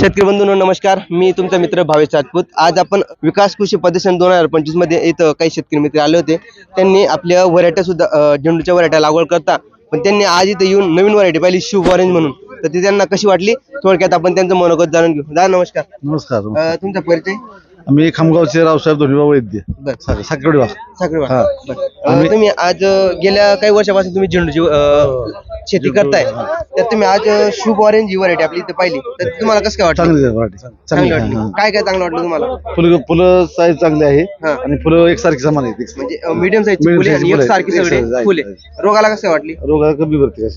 शेतकरी बंधूंनो नमस्कार. मी तुमचा मित्र भावेश राजपूत. आज आपण विकास कृषी प्रदर्शन दोन हजार पंचवीसमध्ये इथं काही शेतकरी मित्र आले होते. त्यांनी आपल्या वरायट्या सुद्धा झेंडूच्या वरायट्या लागवड करता. पण त्यांनी आज इथं येऊन नवीन व्हरायटी पाहिली शुभ ऑरेंज म्हणून. तर ती त्यांना कशी वाटली? थोडक्यात आपण त्यांचं मनोगत जाणून घेऊ. दादा नमस्कार. नमस्कार अं, तुमचा परिचय? मी खामगावचे रावसाहेब धोनीबा वैद्य. बरं. वाघ. अं, तुम्ही आज अं, गेल्या काही वर्षापासून तुम्ही झेंडूची अं, शेती करताय. तर तुम्ही आज शुभ ऑरेंज ही व्हरायटी आपली इथे पाहिली. तर तुम्हाला कसं काय वाटलं? चांगली आहे variety. चांगली चांगली वाटली. आहे, काय काय चांगलं वाटलं तुम्हाला? हा. फुलं फुलं साईज चांगली आहे. हा. आणि फुलं एकसारखी समान आहेत म्हणजे मीडियम साईजची Medium फुले size आणि. एक सारखी एक सगळे size आहे. फुले. रोगाला कसं काय वाटली? रोगाला कमी भरते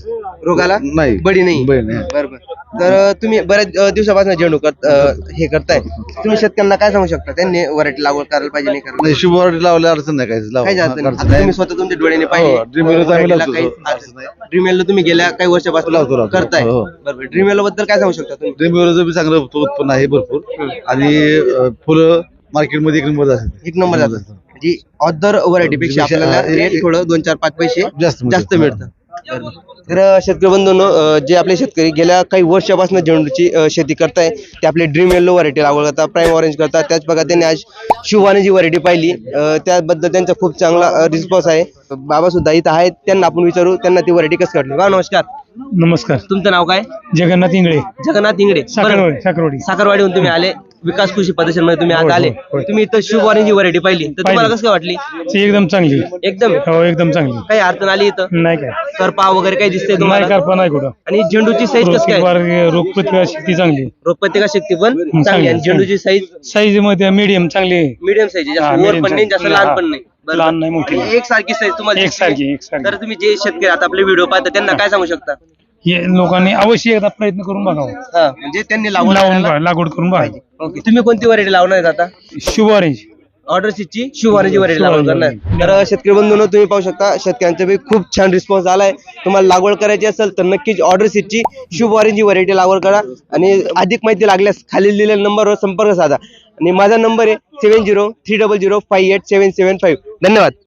रोगाला? नाही. बडी नाही. बडी नाही. बरोबर तर तुम्ही बऱ्याच दिवसापासून झेंडू करत हे करताय तुम्ही शेतकऱ्यांना काय सांगू शकता त्यांनी व्हरायटी लागवड करायला पाहिजे नाही करायला नाही शुभ वाढी लावल्या अडचण नाही काय लावा. काही हा, अडचण नाही. अडचण आता नाही. तुम्ही स्वतः तुमच्या डोळ्याने हो, Dream Yellow तर आम्ही लावतो. पाहिजे ड्रीम एल तुम्ही गेल्या काही वर्षापासून लावतो. करताय हो. बरोबर ड्रीम एलबद्दल काय सांगू शकता तुम्ही ड्रीम बी चांगलं उत- उत्पन्न आहे भरपूर आणि अं, फुलं मार्केटमध्ये एक नंबर एक नंबर जातं म्हणजे अदर व्हरायटी पेक्षा आपल्याला रेट थोडं दोन चार पाच पैसे जास्त मिळतं. जास्त मिळतं तर शेतकरी बंधूंनो जे आपले शेतकरी गेल्या काही वर्षापासून झेंडूची शेती करताय ते आपले ड्रीम येल्लो व्हरायटी लागवड करतात प्राईम ऑरेंज करतात त्याच प्रकारे त्यांनी आज शिवानी जी व्हरायटी पाहिली त्याबद्दल त्यांचा खूप चांगला रिस्पॉन्स आहे. बाबा सुद्धा इथं आहेत त्यांना आपण विचारू त्यांना ती व्हरायटी कसं काढली. बा नमस्कार. नमस्कार. तुमचं नाव काय? जगन्नाथ इंगळे. जगन्नाथ. साखरवाडी साखरवाडी. साखरवाडीहून तुम्ही आले. विकास कृषी प्रदर्शनमध्ये तुम्ही आज होय, आले. होय, होय. तुम्ही इथं शुभ ऑरेंज व्हरायटी पाहिली. तर तुम्हाला पाहिली. कसं काय वाटली? ती एकदम चांगली. एकदम? हो एकदम चांगली. काही अडचण आली इथं? नाही काय. करपा वगैरे काही दिसते नाही तुम्हाला करपा नाही कुठं. आणि झेंडूची साईज कसं काय? रोगप्रतिकार रोगप्रतिकार शक्ती चांगली. रोगप्रतिकार शक्ती पण चांगली. आणि झेंडूची साईज साईजमध्ये मीडियम चांगली आहे. मीडियम साईज हा, जास्त वर medium पण नाही size. जास्त. लहान पण नाही. बरोबर. लहान नाही, मोठी. आणि एक सारखी साईज तुम्हाला दिसते. एकसारखी. एकसारखी तर तुम्ही जे शेतकरी आता आपले व्हिडिओ पाहता त्यांना काय सांगू शकता? हे लोकांनी अवश्य एकदा प्रयत्न करून बघावं. हा म्हणजे त्यांनी लावून बघा, लागवड करून बघा. पाहिजे. ओके. तुम्ही कोणती व्हरायटी लावणार आहेत आता? शुभ ऑरेंज ऑर्डर ची शिवाराची व्हरायटी शिवाराची लागवड करणार. तर शेतकरी बंधूंनो तुम्ही पाहू शकता शेतकऱ्यांचा बी खूप छान रिस्पॉन्स आलाय. तुम्हाला लागवड करायची असेल तर नक्कीच ऑर्डर सीटची शुभ ऑरेंज व्हरायटी लागवड करा. आणि अधिक माहिती लागल्यास खाली दिलेल्या नंबरवर संपर्क साधा. आणि माझा नंबर आहे seven zero three double zero five eight seven seven five धन्यवाद.